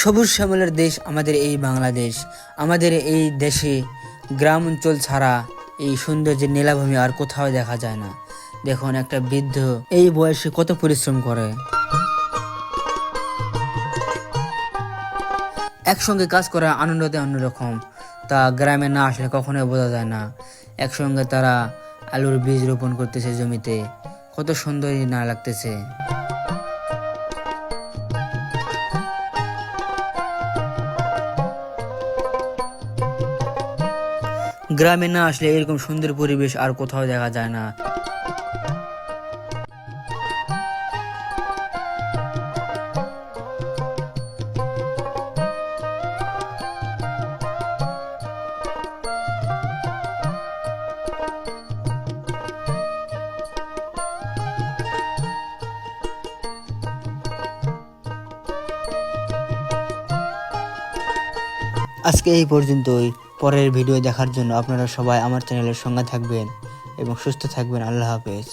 সবুজ শ্যামলের দেশ আমাদের এই বাংলাদেশ, আমাদের এই দেশে গ্রাম অঞ্চল ছাড়া এই সৌন্দর্যের নীলাভূমি আর কোথাও দেখা যায় না। দেখুন, একটা বৃদ্ধ এই বয়সে কত পরিশ্রম করে। একসঙ্গে কাজ করা আনন্দতে অন্যরকম। তা গ্রামে না আসলে কখনোই বোঝা যায় না। একসঙ্গে তারা আলুর বীজ রোপণ করতেছে জমিতে। কত সুন্দরই না লাগতেছে। গ্রামে না আসলে এরকম সুন্দর পরিবেশ আর কোথাও দেখা যায় না। আজকে এই পর্যন্তই। পরের ভিডিও দেখার জন্য আপনারা সবাই আমার চ্যানেলের সঙ্গে থাকবেন এবং সুস্থ থাকবেন। আল্লাহ হাফেজ।